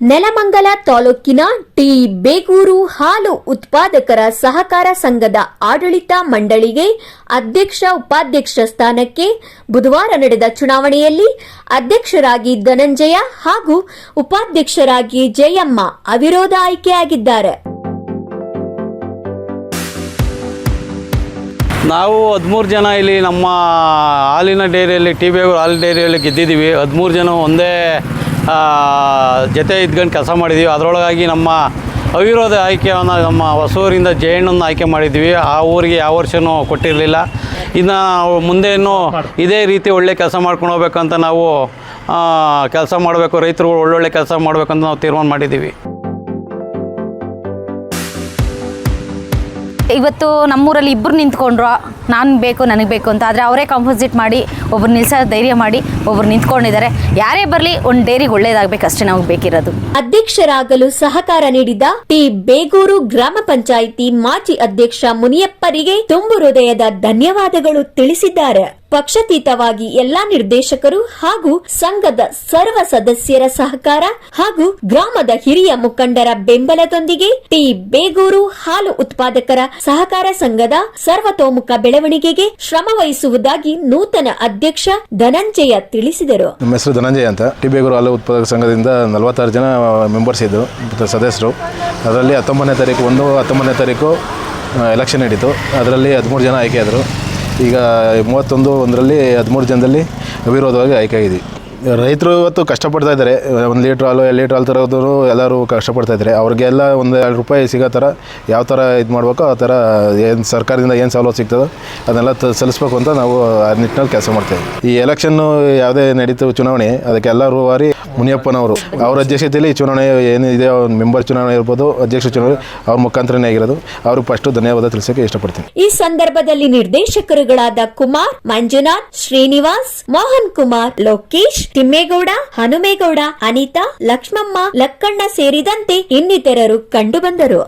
ನೆಲಮಂಗಲ ತಾಲೂಕಿನ ಟಿ ಬೇಗೂರು ಹಾಲು ಉತ್ಪಾದಕರ ಸಹಕಾರ ಸಂಘದ ಆಡಳಿತ ಮಂಡಳಿಗೆ ಅಧ್ಯಕ್ಷ ಉಪಾಧ್ಯಕ್ಷ ಸ್ಥಾನಕ್ಕೆ ಬುಧವಾರ ನಡೆದ ಚುನಾವಣೆಯಲ್ಲಿ ಅಧ್ಯಕ್ಷರಾಗಿ ಧನಂಜಯ ಹಾಗೂ ಉಪಾಧ್ಯಕ್ಷರಾಗಿ ಜಯಮ್ಮ ಅವಿರೋಧ ಆಯ್ಕೆಯಾಗಿದ್ದಾರೆ. ನಾವು ಹದಿಮೂರು ಜನ ಇಲ್ಲಿ ನಮ್ಮ ಹಾಲಿನ ಡೈರಿಯಲ್ಲಿ, ಟಿ ಬೇಗೂರು ಹಾಲು ಡೈರಿಯಲ್ಲಿ ಗೆದ್ದಿದ್ದೀವಿ. ಹದಿಮೂರು ಜನ ಒಂದೇ ಜೊತೆ ಇದ್ಕೊಂಡು ಕೆಲಸ ಮಾಡಿದ್ದೀವಿ ಅದರೊಳಗಾಗಿ ನಮ್ಮ ಅವಿರೋಧ ಆಯ್ಕೆಯನ್ನು ನಮ್ಮ ಹೊಸೂರಿಂದ ಜಯಣ್ಣನ್ನು ಆಯ್ಕೆ ಮಾಡಿದ್ವಿ. ಆ ಊರಿಗೆ ಯಾವ ವರ್ಷವೂ ಕೊಟ್ಟಿರಲಿಲ್ಲ. ಇನ್ನು ಮುಂದೆ ಮುಂದೇನು ಇದೇ ರೀತಿ ಒಳ್ಳೆ ಕೆಲಸ ಮಾಡ್ಕೊಂಡು ಹೋಗ್ಬೇಕಂತ ನಾವು ಕೆಲಸ ಮಾಡಬೇಕು. ರೈತರು ಒಳ್ಳೊಳ್ಳೆ ಕೆಲಸ ಮಾಡಬೇಕಂತ ನಾವು ತೀರ್ಮಾನ ಮಾಡಿದ್ದೀವಿ ಇವತ್ತು ನಮ್ಮೂರಲ್ಲಿ ಇಬ್ಬರು ನಿಂತ್ಕೊಂಡ್ರು. ನಾನು ಬೇಕು, ನನಗೆ ಬೇಕು ಅಂತ. ಆದರೆ ಅವರೇ ಕಾಂಪೋಸಿಟ್ ಮಾಡಿ ಒಬ್ಬರು ನಿಲ್ಸೋ ಧೈರ್ಯ ಮಾಡಿ ಒಬ್ಬರು ನಿಂತ್ಕೊಂಡಿದ್ದಾರೆ. ಯಾರೇ ಬರಲಿ ಒಂದು ಡೈರಿಗೆ ಒಳ್ಳೇದಾಗಬೇಕು ಅಷ್ಟೇ ನಮಗೆ ಬೇಕಿರೋದು. ಅಧ್ಯಕ್ಷರಾಗಲು ಸಹಕಾರ ನೀಡಿದ ಟಿ. ಬೇಗೂರು ಗ್ರಾಮ ಪಂಚಾಯಿತಿ ಮಾಜಿ ಅಧ್ಯಕ್ಷ ಮುನಿಯಪ್ಪರಿಗೆ ತುಂಬು ಹೃದಯದ ಧನ್ಯವಾದಗಳು ತಿಳಿಸಿದ್ದಾರೆ. ಪಕ್ಷಾತೀತವಾಗಿ ಎಲ್ಲಾ ನಿರ್ದೇಶಕರು ಹಾಗೂ ಸಂಘದ ಸರ್ವ ಸದಸ್ಯರ ಸಹಕಾರ ಹಾಗೂ ಗ್ರಾಮದ ಹಿರಿಯ ಮುಖಂಡರ ಬೆಂಬಲದೊಂದಿಗೆ ಟಿ ಬೇಗೂರು ಹಾಲು ಉತ್ಪಾದಕರ ಸಹಕಾರ ಸಂಘದ ಸರ್ವತೋಮುಖ ಬೆಳವಣಿಗೆಗೆ ಶ್ರಮ ವಹಿಸುವುದಾಗಿ ನೂತನ ಅಧ್ಯಕ್ಷ ಧನಂಜಯ ತಿಳಿಸಿದರು. ನಮ್ಮ ಹೆಸರು ಧನಂಜಯ ಅಂತ. ಟಿ ಬೇಗೂರು ಹಾಲು ಉತ್ಪಾದಕ ಸಂಘದಿಂದ ನಲವತ್ತಾರು ಜನ ಮೆಂಬರ್ಸ್ ಇದ್ದು ಸದಸ್ಯರು. ಅದರಲ್ಲಿ ಹತ್ತೊಂಬತ್ತನೇ ತಾರೀಕು, ಒಂದು ಹತ್ತೊಂಬತ್ತನೇ ತಾರೀಕು ಎಲೆಕ್ಷನ್ ನಡೀತು. ಅದರಲ್ಲಿ ಹದಿಮೂರು ಜನ ಆಯ್ಕೆ ಆದರು. ಈಗ ಮೂವತ್ತೊಂದು ಒಂದರಲ್ಲಿ ಹದಿಮೂರು ಜನದಲ್ಲಿ ಅವಿರೋಧವಾಗಿ ಆಯ್ಕೆ ಆಗಿದ್ವಿ ರೈತರು ಇವತ್ತು ಕಷ್ಟಪಡ್ತಾ ಇದ್ದಾರೆ. ಒಂದು ಲೀಟ್ರ್ ಹಾಲು, ಎರಡು ಲೀಟ್ರ್ ಹಾಲು ತರೋದ್ರು ಎಲ್ಲರೂ ಕಷ್ಟಪಡ್ತಾ ಇದ್ದಾರೆ. ಅವ್ರಿಗೆಲ್ಲ ಒಂದು ಎರಡು ರೂಪಾಯಿ ಸಿಗೋ ಥರ ಯಾವ ಥರ ಇದು ಮಾಡಬೇಕು ಆ ಥರ ಏನು ಸರ್ಕಾರದಿಂದ ಏನು ಸವಲತ್ತು ಸಿಗ್ತದೋ ಅದನ್ನೆಲ್ಲ ಸಲ್ಲಿಸ್ಬೇಕು ಅಂತ ನಾವು ಆ ನಿಟ್ಟಿನಲ್ಲಿ ಕೆಲಸ ಮಾಡ್ತೇವೆ ಈ ಎಲೆಕ್ಷನ್ನು ಯಾವುದೇ ನಡೀತು ಚುನಾವಣೆ, ಅದಕ್ಕೆ ಎಲ್ಲರೂ ರೂವಾರಿ ಮುನಿಯಪ್ಪನವರು. ಅವರ ಅಧ್ಯಕ್ಷತೆಯಲ್ಲಿ ಚುನಾವಣೆ ಏನಿದೆ ಅವ್ರ ಮೆಂಬರ್ ಚುನಾವಣೆ ಇರ್ಬೋದು, ಅಧ್ಯಕ್ಷ ಚುನಾವಣೆ, ಅವ್ರ ಮುಖಾಂತರನೇ ಆಗಿರೋದು. ಅವ್ರಿಗೆ ಫಸ್ಟು ಧನ್ಯವಾದ ತಿಳಿಸೋಕೆ ಇಷ್ಟಪಡ್ತೀನಿ. ಈ ಸಂದರ್ಭದಲ್ಲಿ ನಿರ್ದೇಶಕರುಗಳಾದ ಕುಮಾರ್, ಮಂಜುನಾಥ್, ಶ್ರೀನಿವಾಸ್, ಮೋಹನ್ ಕುಮಾರ್, ಲೋಕೇಶ್ ತಿಮ್ಮೇಗೌಡ ಹನುಮೇಗೌಡ ಅನಿತಾ ಲಕ್ಷ್ಮಮ್ಮ ಲಕ್ಕಣ್ಣ ಸೇರಿದಂತೆ ಇನ್ನಿತರರು ಕಂಡುಬಂದರು